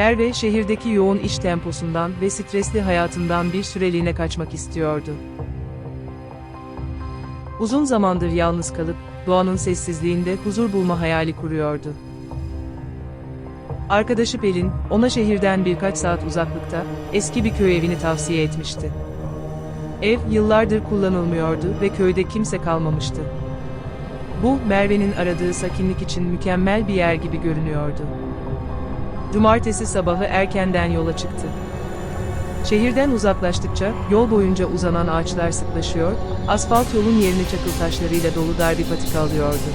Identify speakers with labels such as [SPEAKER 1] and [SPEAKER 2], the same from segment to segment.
[SPEAKER 1] Merve şehirdeki yoğun iş temposundan ve stresli hayatından bir süreliğine kaçmak istiyordu. Uzun zamandır yalnız kalıp doğanın sessizliğinde huzur bulma hayali kuruyordu. Arkadaşı Pelin, ona şehirden birkaç saat uzaklıkta eski bir köy evini tavsiye etmişti. Ev yıllardır kullanılmıyordu ve köyde kimse kalmamıştı. Bu, Merve'nin aradığı sakinlik için mükemmel bir yer gibi görünüyordu. Cumartesi sabahı erkenden yola çıktı. Şehirden uzaklaştıkça yol boyunca uzanan ağaçlar sıklaşıyor, asfalt yolun yerini çakıl taşlarıyla dolu dar bir patika alıyordu.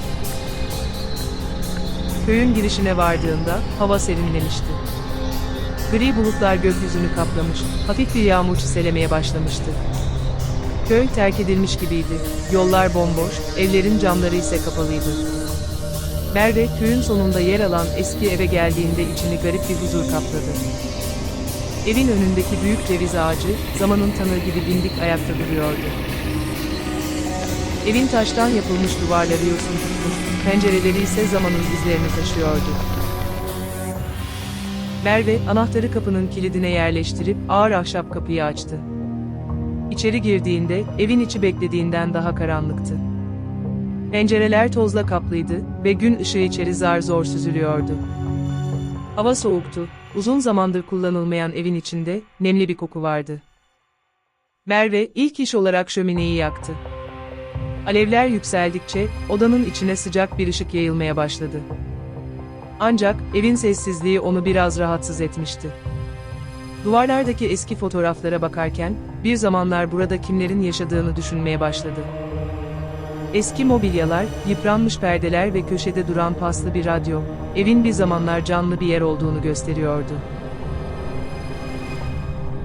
[SPEAKER 1] Köyün girişine vardığında hava serinlemişti. Gri bulutlar gökyüzünü kaplamış, hafif bir yağmur çiselemeye başlamıştı. Köy terk edilmiş gibiydi. Yollar bomboş, evlerin camları ise kapalıydı. Merve, köyün sonunda yer alan eski eve geldiğinde içini garip bir huzur kapladı. Evin önündeki büyük ceviz ağacı, zamanın tanığı gibi dimdik ayakta duruyordu. Evin taştan yapılmış duvarları yosun tutmuş, pencereleri ise zamanın izlerini taşıyordu. Merve, anahtarı kapının kilidine yerleştirip ağır ahşap kapıyı açtı. İçeri girdiğinde evin içi beklediğinden daha karanlıktı. Pencereler tozla kaplıydı ve gün ışığı içeri zar zor süzülüyordu. Hava soğuktu, uzun zamandır kullanılmayan evin içinde nemli bir koku vardı. Merve ilk iş olarak şömineyi yaktı. Alevler yükseldikçe odanın içine sıcak bir ışık yayılmaya başladı. Ancak evin sessizliği onu biraz rahatsız etmişti. Duvarlardaki eski fotoğraflara bakarken bir zamanlar burada kimlerin yaşadığını düşünmeye başladı. Eski mobilyalar, yıpranmış perdeler ve köşede duran paslı bir radyo, evin bir zamanlar canlı bir yer olduğunu gösteriyordu.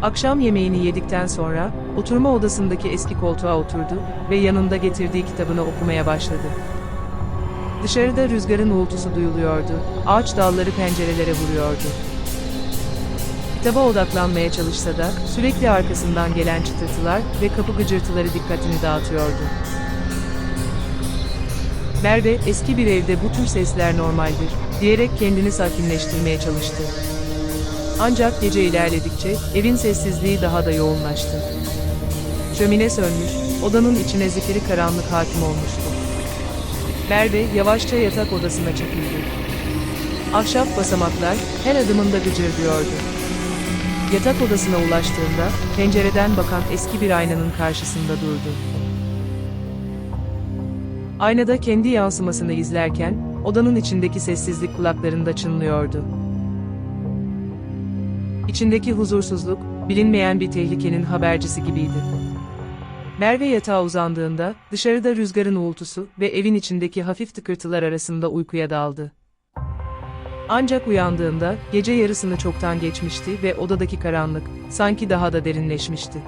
[SPEAKER 1] Akşam yemeğini yedikten sonra, oturma odasındaki eski koltuğa oturdu ve yanında getirdiği kitabını okumaya başladı. Dışarıda rüzgarın uğultusu duyuluyordu, ağaç dalları pencerelere vuruyordu. Kitaba odaklanmaya çalışsa da, sürekli arkasından gelen çıtırtılar ve kapı gıcırtıları dikkatini dağıtıyordu. Merve, eski bir evde bu tür sesler normaldir, diyerek kendini sakinleştirmeye çalıştı. Ancak gece ilerledikçe, evin sessizliği daha da yoğunlaştı. Şömine sönmüş, odanın içine zifiri karanlık hakim olmuştu. Merve, yavaşça yatak odasına çekildi. Ahşap basamaklar, her adımında gıcırdıyordu. Yatak odasına ulaştığında, pencereden bakan eski bir aynanın karşısında durdu. Aynada kendi yansımasını izlerken, odanın içindeki sessizlik kulaklarında çınlıyordu. İçindeki huzursuzluk, bilinmeyen bir tehlikenin habercisi gibiydi. Merve yatağa uzandığında, dışarıda rüzgarın uğultusu ve evin içindeki hafif tıkırtılar arasında uykuya daldı. Ancak uyandığında, gece yarısını çoktan geçmişti ve odadaki karanlık, sanki daha da derinleşmişti.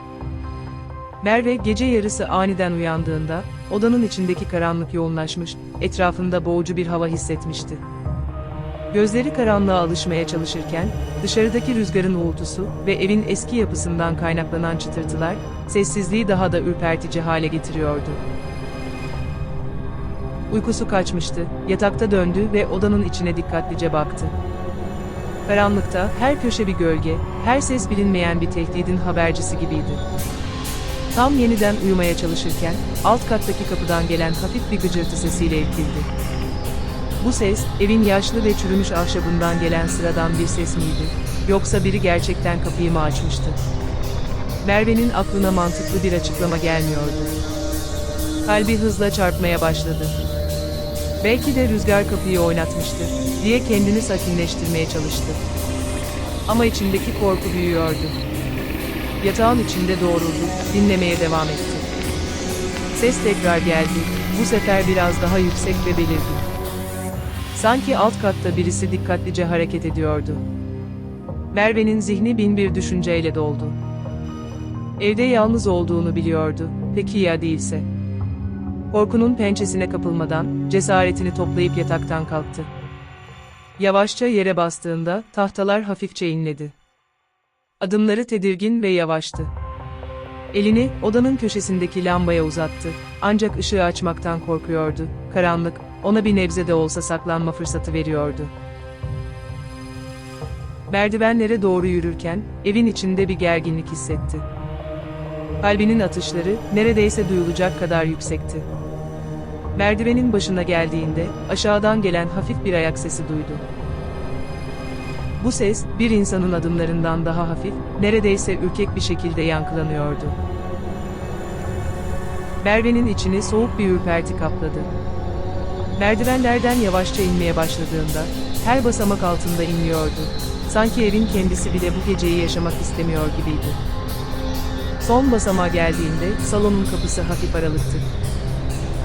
[SPEAKER 1] Merve gece yarısı aniden uyandığında, odanın içindeki karanlık yoğunlaşmış, etrafında boğucu bir hava hissetmişti. Gözleri karanlığa alışmaya çalışırken, dışarıdaki rüzgarın uğultusu ve evin eski yapısından kaynaklanan çıtırtılar, sessizliği daha da ürpertici hale getiriyordu. Uykusu kaçmıştı, yatakta döndü ve odanın içine dikkatlice baktı. Karanlıkta her köşe bir gölge, her ses bilinmeyen bir tehdidin habercisi gibiydi. Tam yeniden uyumaya çalışırken, alt kattaki kapıdan gelen hafif bir gıcırtı sesiyle irkildi. Bu ses, evin yaşlı ve çürümüş ahşabından gelen sıradan bir ses miydi? Yoksa biri gerçekten kapıyı mı açmıştı? Merve'nin aklına mantıklı bir açıklama gelmiyordu. Kalbi hızla çarpmaya başladı. Belki de rüzgar kapıyı oynatmıştır, diye kendini sakinleştirmeye çalıştı. Ama içindeki korku büyüyordu. Yatağın içinde doğruldu, dinlemeye devam etti. Ses tekrar geldi, bu sefer biraz daha yüksek ve belirgin. Sanki alt katta birisi dikkatlice hareket ediyordu. Merve'nin zihni bin bir düşünceyle doldu. Evde yalnız olduğunu biliyordu, peki ya değilse? Korkunun pençesine kapılmadan, cesaretini toplayıp yataktan kalktı. Yavaşça yere bastığında, tahtalar hafifçe inledi. Adımları tedirgin ve yavaştı. Elini, odanın köşesindeki lambaya uzattı, ancak ışığı açmaktan korkuyordu, karanlık, ona bir nebze de olsa saklanma fırsatı veriyordu. Merdivenlere doğru yürürken, evin içinde bir gerginlik hissetti. Kalbinin atışları, neredeyse duyulacak kadar yüksekti. Merdivenin başına geldiğinde, aşağıdan gelen hafif bir ayak sesi duydu. Bu ses, bir insanın adımlarından daha hafif, neredeyse ürkek bir şekilde yankılanıyordu. Merve'nin içini soğuk bir ürperti kapladı. Merdivenlerden yavaşça inmeye başladığında, her basamak altında inliyordu. Sanki evin kendisi bile bu geceyi yaşamak istemiyor gibiydi. Son basamağa geldiğinde, salonun kapısı hafif aralıktı.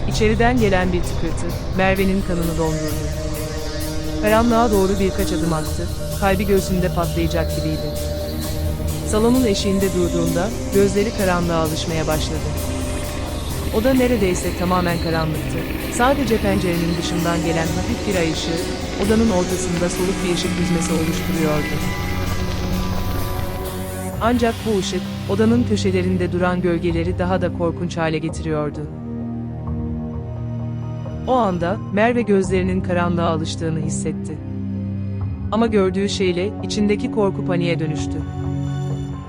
[SPEAKER 1] İçeriden gelen bir tıkırtı, Merve'nin kanını dondurdu. Karanlığa doğru birkaç adım attı, kalbi göğsünde patlayacak gibiydi. Salonun eşiğinde durduğunda, gözleri karanlığa alışmaya başladı. Oda neredeyse tamamen karanlıktı. Sadece pencerenin dışından gelen hafif bir ay ışığı, odanın ortasında soluk bir ışık düzmesi oluşturuyordu. Ancak bu ışık, odanın köşelerinde duran gölgeleri daha da korkunç hale getiriyordu. O anda, Merve gözlerinin karanlığa alıştığını hissetti. Ama gördüğü şeyle, içindeki korku paniğe dönüştü.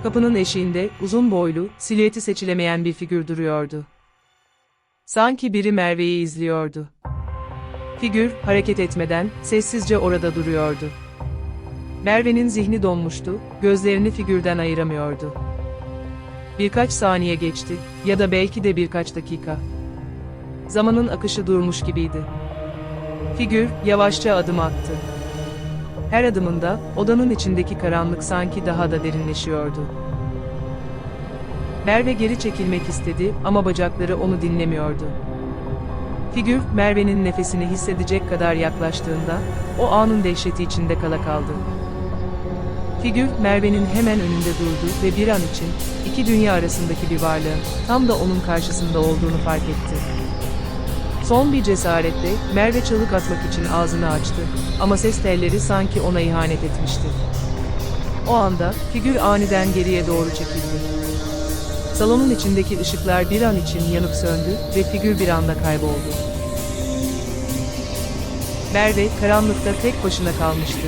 [SPEAKER 1] Kapının eşiğinde, uzun boylu, silüeti seçilemeyen bir figür duruyordu. Sanki biri Merve'yi izliyordu. Figür, hareket etmeden, sessizce orada duruyordu. Merve'nin zihni donmuştu, gözlerini figürden ayıramıyordu. Birkaç saniye geçti, ya da belki de birkaç dakika. Zamanın akışı durmuş gibiydi. Figür, yavaşça adım attı. Her adımında, odanın içindeki karanlık sanki daha da derinleşiyordu. Merve geri çekilmek istedi ama bacakları onu dinlemiyordu. Figür, Merve'nin nefesini hissedecek kadar yaklaştığında, o anın dehşeti içinde kala kaldı. Figür, Merve'nin hemen önünde durdu ve bir an için, iki dünya arasındaki bir varlığın, tam da onun karşısında olduğunu fark etti. Son bir cesaretle, Merve çalık atmak için ağzını açtı, ama ses telleri sanki ona ihanet etmişti. O anda, figür aniden geriye doğru çekildi. Salonun içindeki ışıklar bir an için yanıp söndü ve figür bir anda kayboldu. Merve karanlıkta tek başına kalmıştı.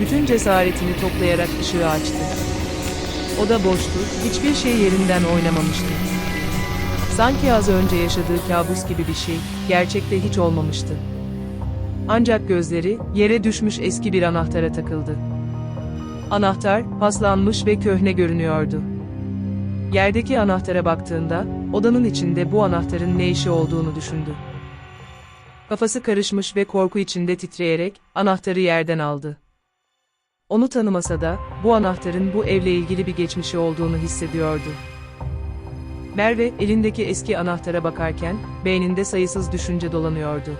[SPEAKER 1] Bütün cesaretini toplayarak ışığı açtı. Oda boştu, hiçbir şey yerinden oynamamıştı. Sanki az önce yaşadığı kabus gibi bir şey, gerçekte hiç olmamıştı. Ancak gözleri, yere düşmüş eski bir anahtara takıldı. Anahtar, paslanmış ve köhne görünüyordu. Yerdeki anahtara baktığında, odanın içinde bu anahtarın ne işi olduğunu düşündü. Kafası karışmış ve korku içinde titreyerek, anahtarı yerden aldı. Onu tanımasa da, bu anahtarın bu evle ilgili bir geçmişi olduğunu hissediyordu. Merve, elindeki eski anahtara bakarken, beyninde sayısız düşünce dolanıyordu.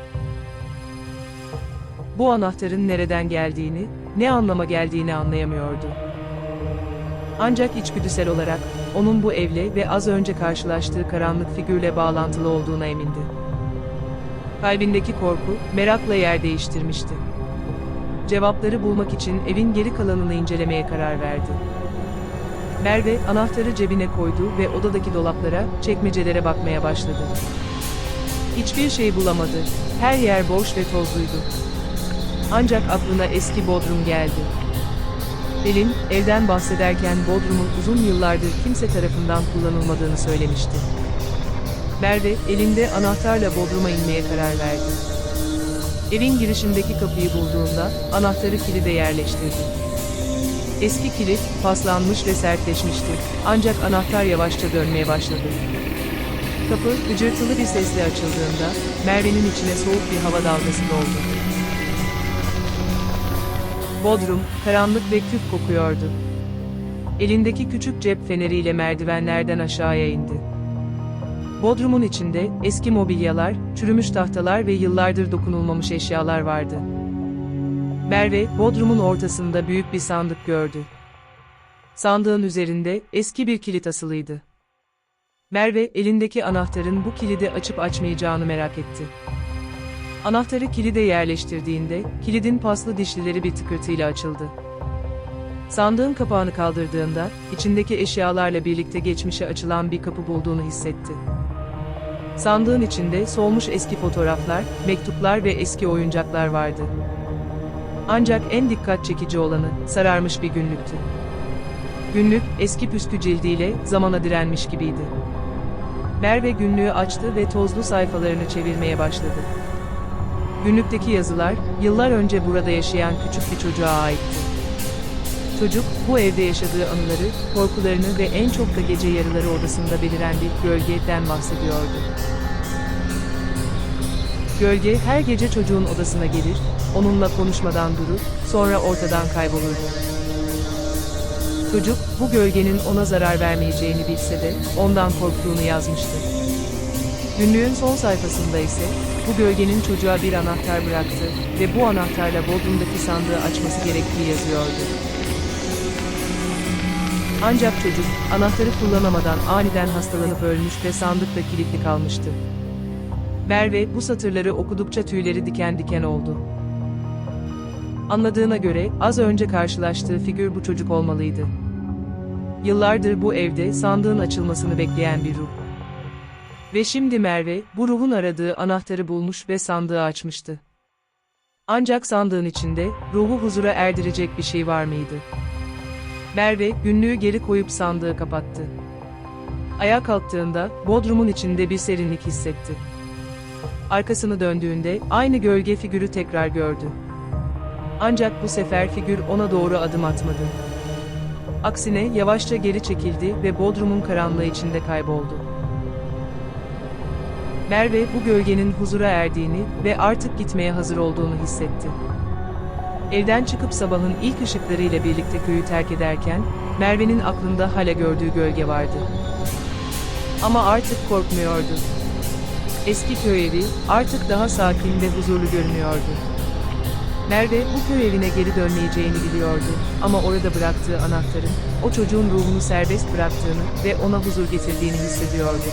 [SPEAKER 1] Bu anahtarın nereden geldiğini, ne anlama geldiğini anlayamıyordu. Ancak içgüdüsel olarak, onun bu evle ve az önce karşılaştığı karanlık figürle bağlantılı olduğuna emindi. Kalbindeki korku, merakla yer değiştirmişti. Cevapları bulmak için evin geri kalanını incelemeye karar verdi. Merve, anahtarı cebine koydu ve odadaki dolaplara, çekmecelere bakmaya başladı. Hiçbir şey bulamadı, her yer boş ve tozluydu. Ancak aklına eski Bodrum geldi. Pelin, evden bahsederken Bodrum'un uzun yıllardır kimse tarafından kullanılmadığını söylemişti. Merve, elinde anahtarla Bodrum'a inmeye karar verdi. Evin girişindeki kapıyı bulduğunda, anahtarı kilide yerleştirdi. Eski kilit, paslanmış ve sertleşmişti, ancak anahtar yavaşça dönmeye başladı. Kapı, gıcırtılı bir sesle açıldığında, Merve'nin içine soğuk bir hava dalgası doldu. Bodrum, karanlık ve küf kokuyordu. Elindeki küçük cep feneriyle merdivenlerden aşağıya indi. Bodrum'un içinde eski mobilyalar, çürümüş tahtalar ve yıllardır dokunulmamış eşyalar vardı. Merve, Bodrum'un ortasında büyük bir sandık gördü. Sandığın üzerinde eski bir kilit asılıydı. Merve, elindeki anahtarın bu kilidi açıp açmayacağını merak etti. Anahtarı kilide yerleştirdiğinde, kilidin paslı dişlileri bir tıkırtıyla açıldı. Sandığın kapağını kaldırdığında, içindeki eşyalarla birlikte geçmişe açılan bir kapı bulduğunu hissetti. Sandığın içinde solmuş eski fotoğraflar, mektuplar ve eski oyuncaklar vardı. Ancak en dikkat çekici olanı, sararmış bir günlüktü. Günlük, eski püskü cildiyle, zamana direnmiş gibiydi. Merve günlüğü açtı ve tozlu sayfalarını çevirmeye başladı. Günlükteki yazılar, yıllar önce burada yaşayan küçük bir çocuğa aitti. Çocuk, bu evde yaşadığı anıları, korkularını ve en çok da gece yarıları odasında beliren bir gölgeden bahsediyordu. Gölge her gece çocuğun odasına gelir, onunla konuşmadan durur, sonra ortadan kaybolurdu. Çocuk, bu gölgenin ona zarar vermeyeceğini bilse de, ondan korktuğunu yazmıştı. Günlüğün son sayfasında ise, bu gölgenin çocuğa bir anahtar bıraktı ve bu anahtarla Bodrum'daki sandığı açması gerektiği yazıyordu. Ancak çocuk, anahtarı kullanamadan aniden hastalanıp ölmüş ve sandıkta kilitli kalmıştı. Merve bu satırları okudukça tüyleri diken diken oldu. Anladığına göre az önce karşılaştığı figür bu çocuk olmalıydı. Yıllardır bu evde sandığın açılmasını bekleyen bir ruh. Ve şimdi Merve bu ruhun aradığı anahtarı bulmuş ve sandığı açmıştı. Ancak sandığın içinde ruhu huzura erdirecek bir şey var mıydı? Merve günlüğü geri koyup sandığı kapattı. Ayağa kalktığında bodrumun içinde bir serinlik hissetti. Arkasını döndüğünde aynı gölge figürü tekrar gördü. Ancak bu sefer figür ona doğru adım atmadı. Aksine yavaşça geri çekildi ve bodrumun karanlığı içinde kayboldu. Merve bu gölgenin huzura erdiğini ve artık gitmeye hazır olduğunu hissetti. Evden çıkıp sabahın ilk ışıklarıyla birlikte köyü terk ederken, Merve'nin aklında hala gördüğü gölge vardı. Ama artık korkmuyordu. Eski köy evi, artık daha sakin ve huzurlu görünüyordu. Merve bu köy evine geri dönmeyeceğini biliyordu ama orada bıraktığı anahtarın, o çocuğun ruhunu serbest bıraktığını ve ona huzur getirdiğini hissediyordu.